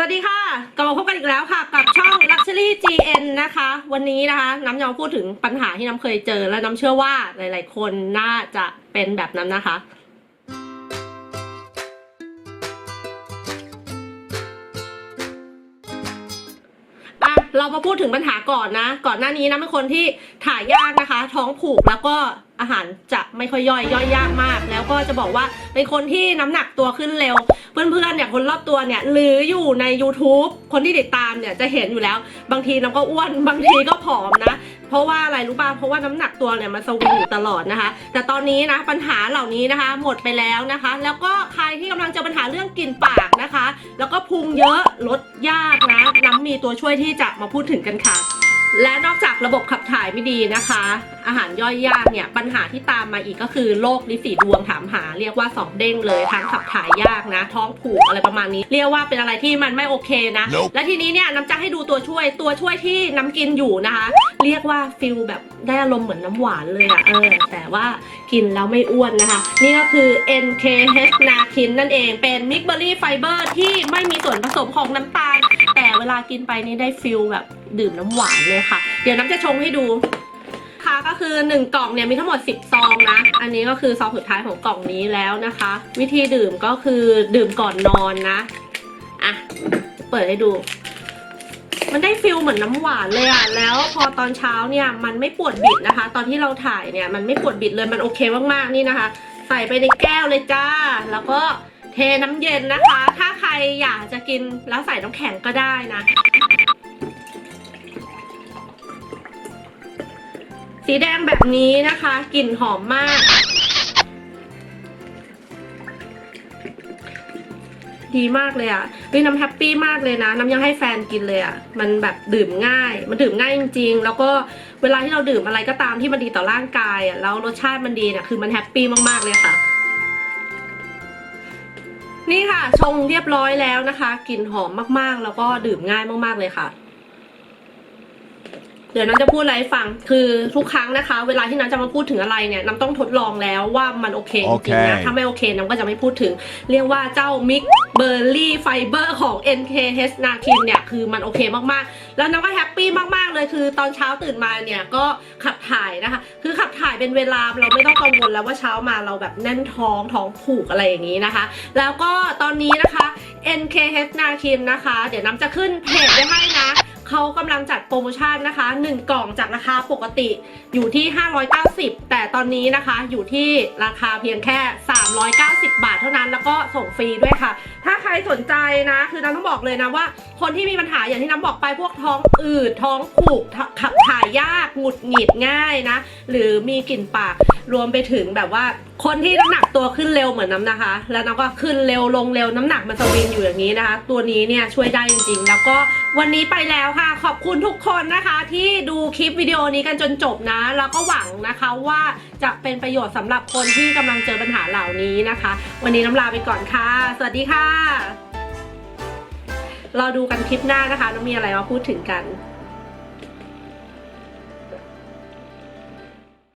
สวัสดีค่ะกลับมาพบกันอีกแล้วค่ะ กับช่อง Luxury GN นะคะ วันนี้นะคะ น้ำจะมพูดถึงปัญหาที่น้ำเคยเจอ และน้ำเชื่อว่าหลาย ๆ คนน่าจะเป็นแบบนั้นนะคะอะเรามาพูดถึงปัญหาก่อนนะ ก่อนหน้านี้นะเป็นคนที่ถ่ายยากนะคะ ท้องผูกแล้วก็อาหารจะไม่ค่อยย่อยย่อยยากมาก แล้วก็จะบอกว่าเป็นคนที่น้ำหนักตัวขึ้นเร็ว เพื่อนๆเนี่ยคนรอบตัวเนี่ยหรืออยู่ใน YouTube คนที่ติดตามเนี่ยจะเห็นอยู่แล้ว บางทีน้ำก็อ้วนบางทีก็ผอมนะ เพราะว่าอะไรรู้ป่ะเพราะว่าน้ำหนักตัวเนี่ยมันสวิงอยู่ตลอดนะคะ แต่ตอนนี้นะปัญหาเหล่านี้นะคะ หมดไปแล้วนะคะ แล้วก็ใครที่กำลังเจอปัญหาเรื่องกลิ่นปากนะคะ แล้วก็พุงเยอะลดยากนะน้ำมีตัวช่วยที่จะมาพูดถึงกันค่ะ และนอกจากระบบขับถ่ายไม่ดีนะคะ อาหารย่อยยากเนี่ย ปัญหาที่ตามมาอีกก็คือโรคลินสีดวงถามหา เรียกว่าสองเด้งเลยทั้งขับถ่ายยากนะ ท้องผูกอะไรประมาณนี้ เรียกว่าเป็นอะไรที่มันไม่โอเคนะ Nope และทีนี้เนี่ยน้ำจะให้ดูตัวช่วยตัวช่วยที่น้ำกินอยู่นะคะ เรียกว่าฟิลแบบได้อารมณ์เหมือนน้ำหวานเลยอะเออแต่ว่ากินแล้วไม่อ้วนนะคะ นี่ก็คือ NKH นาคินนั่นเองเป็นมิกเบอรี่ไฟเบอร์ที่ไม่มีส่วนผสมของน้ำตาลแต่ เวลากินไปนี่ได้ฟิลแบบดื่มน้ำหวานเลยค่ะ เดี๋ยวน้ำจะชงให้ดูค่ะก็คือ 1 กล่องเนี่ยมีทั้งหมด 10 ซองนะ อันนี้ก็คือซองสุดท้ายของกล่องนี้แล้วนะคะ วิธีดื่มก็คือดื่มก่อนนอนนะ อะ เปิดให้ดู มันได้ฟิลเหมือนน้ำหวานเลยอะแล้วพอตอนเช้าเนี่ยมันไม่ปวดบิดนะคะ ตอนที่เราถ่ายเนี่ยมันไม่ปวดบิดเลยมันโอเคมากๆนี่นะคะ ใส่ไปในแก้วเลยจ้า แล้วก็ เทน้ำเย็นนะคะ ถ้าใครอยากจะกินแล้วใส่น้ำแข็งก็ได้นะ สีแดงแบบนี้นะคะกลิ่นหอมมาก ดีมากเลยอะ่ะวิน้ำแฮปปี้มากเลยนะ น้ำยังให้แฟนกินเลยอะ่ะ มันแบบดื่มง่าย มันดื่มง่ายจริงๆ แล้วก็เวลาที่เราดื่มอะไรก็ตามที่มันดีต่อร่างกายอะ่ะแล้วรสชาติมันดีเนี่ยคือมันแฮปปี้มากๆเลยค่ะ นี่ค่ะชงเรียบร้อยแล้วนะคะกลิ่นหอมมากๆ แล้วก็ดื่มง่ายมากๆเลยค่ะ ดี๋ยวน้ำจะพูดอะไรให้ฟัง คือทุกครั้งนะคะ เวลาที่น้ำจะมาพูดถึงอะไรเนี่ยน้ำต้องทดลองแล้วว่ามันโอเคจริงๆนะโอเคถ้าไม่โอเคน้ำก็จะไม่พูดถึง เรียกว่าเจ้ามิกเบอร์รี่ไฟเบอร์ของ NKH นาคินเนี่ยคือมันโอเคมากๆ แล้วน้ำก็แฮปปี้มากๆเลยคือตอนเช้าตื่นมาเนี่ยก็ขับถ่ายนะคะ คือขับถ่ายเป็นเวลาเราไม่ต้องกังวลแล้วว่าเช้ามาเราแบบแน่นท้องท้องผูกอะไรอย่างนี้นะคะ แล้วก็ตอนนี้นะคะ NKH นาคินนะคะ เดี๋ยวน้ำจะขึ้นเพจไว้ให้นะ เขากำลังจัดโปรโมชั่นนะคะ 1 กล่องจากราคาปกติอยู่ที่ 590 แต่ตอนนี้นะคะอยู่ที่ราคาเพียงแค่ 390 บาทเท่านั้น แล้วก็ส่งฟรีด้วยค่ะ ถ้าใครสนใจนะ คือน้ำต้องบอกเลยนะว่า คนที่มีปัญหาอย่างที่น้ำบอกไปพวกท้องอืดท้องผูกขับถ่ายยากหงุดหงิดง่ายนะ หรือมีกลิ่นปากรวมไปถึงแบบว่า คนที่น้ำหนักตัวขึ้นเร็วเหมือนน้ำนะคะ แล้วน้ำก็ขึ้นเร็วลงเร็วน้ำหนักมันสวิงอยู่อย่างนี้นะคะ ตัวนี้เนี่ยช่วยได้จริงๆ แล้วก็วันนี้ไปแล้วค่ะ ขอบคุณทุกคนนะคะ ที่ดูคลิปวิดีโอนี้กันจนจบนะ แล้วก็หวังนะคะว่าจะเป็นประโยชน์สำหรับคนที่กำลังเจอปัญหาเหล่านี้นะคะ วันนี้น้ำลาไปก่อนค่ะ สวัสดีค่ะรอดูกันคลิปหน้านะคะน้ำมีอะไรมาพูดถึงกัน